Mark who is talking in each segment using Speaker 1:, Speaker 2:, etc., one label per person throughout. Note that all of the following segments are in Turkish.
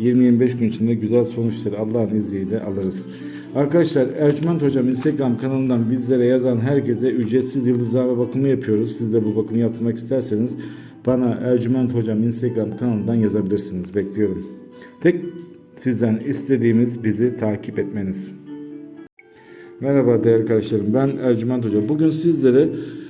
Speaker 1: 20-25 gün içinde güzel sonuçları Allah'ın izniyle alırız. Arkadaşlar Ercüment Hocam Instagram kanalından bizlere yazan herkese ücretsiz yıldızlama bakımı yapıyoruz. Siz de bu bakımı yaptırmak isterseniz bana Ercüment Hocam Instagram kanalından yazabilirsiniz. Bekliyorum. Tek sizden istediğimiz bizi takip etmeniz. Merhaba değerli arkadaşlarım. Ben Ercüment Hoca. Bugün sizlere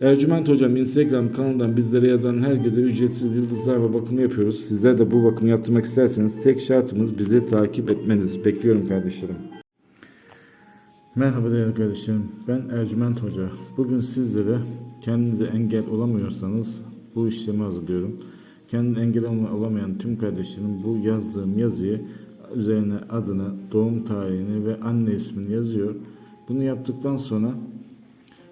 Speaker 1: Ercüment Hocam Instagram kanalından bizlere yazan herkese ücretsiz yıldızlarla bakımı yapıyoruz. Sizler de bu bakımı yaptırmak isterseniz tek şartımız bizi takip etmeniz. Bekliyorum kardeşlerim. Merhaba değerli kardeşlerim. Ben Ercüment Hoca. Bugün sizlere kendinize engel olamıyorsanız bu işlemi hazırlıyorum. Kendine engel olamayan tüm kardeşlerim bu yazdığım yazıyı üzerine adını, doğum tarihini ve anne ismini yazıyor. Bunu yaptıktan sonra